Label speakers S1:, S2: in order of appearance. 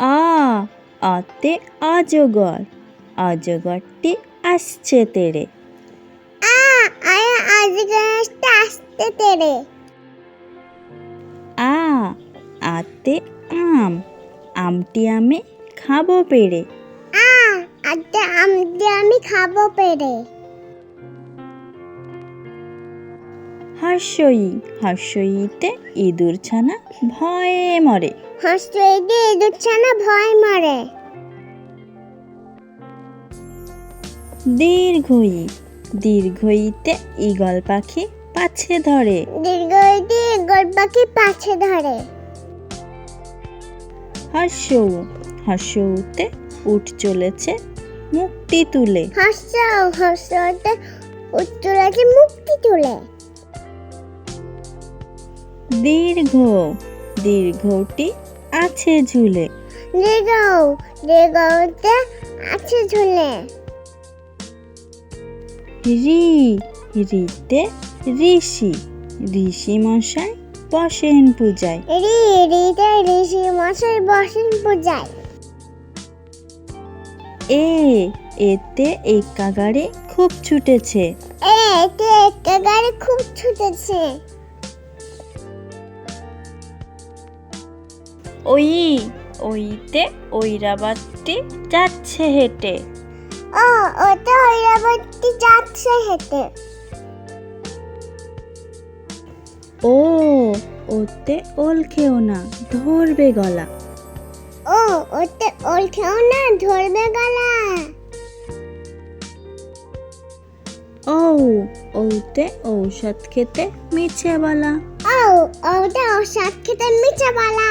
S1: আ আতে আজগর অজগরটি আসছে তেড়ে
S2: আ আয়া আজগাছটা আসছে তেরে।
S1: আ আতে আম আমটি আমি খাব পেড়ে
S2: আ আতে আমটি আমি খাব পেরে।
S1: হাস্যই হাস্যইতে ইঁদুর ছানা ভয়ে মরে।
S2: হাসতে দিয়ে ইঁদুর ছানা ভয় মারে।
S1: দীর্ঘই দীর্ঘইতে ঈগল পাখি পাছে ধরে।
S2: দীর্ঘ দিয়ে গোল পাখি পাছে ধরে।
S1: হাস্যৌ হাস্যৌতে উঠ চলেছে মুক্তি তুলে।
S2: হাসছাও হাসতে উত্তর আছে মুক্তি তুলে।
S1: দীর্ঘ। দীর্ঘটি আছে ঝুলে।
S2: দীর্ঘ দীর্ঘতে আছে ঝুলে।
S1: রি রিতে ঋষি। ঋষি মশাই বসেন পূজায়।
S2: রি রিতে ঋষি মশাই বসেন পূজায়।
S1: এ এতে একা গাড়ি খুব ছুটেছে।
S2: এতে একটা গাড়ি খুব ছুটেছে।
S1: ওই ওইতে ঐরাবাতটি যাচ্ছে হেঁটে।
S2: ও ওটা ঐরাবতী যাচ্ছে হেঁটে।
S1: ও ওতে ওল খেও না ধরবে গলা।
S2: ও ওতে ওল খেও না ধরবে গলা।
S1: ও ওতে ঔষধ খেতে মিছে বলা।
S2: ও ওটা ঔষধ খেতে মিছে বলা।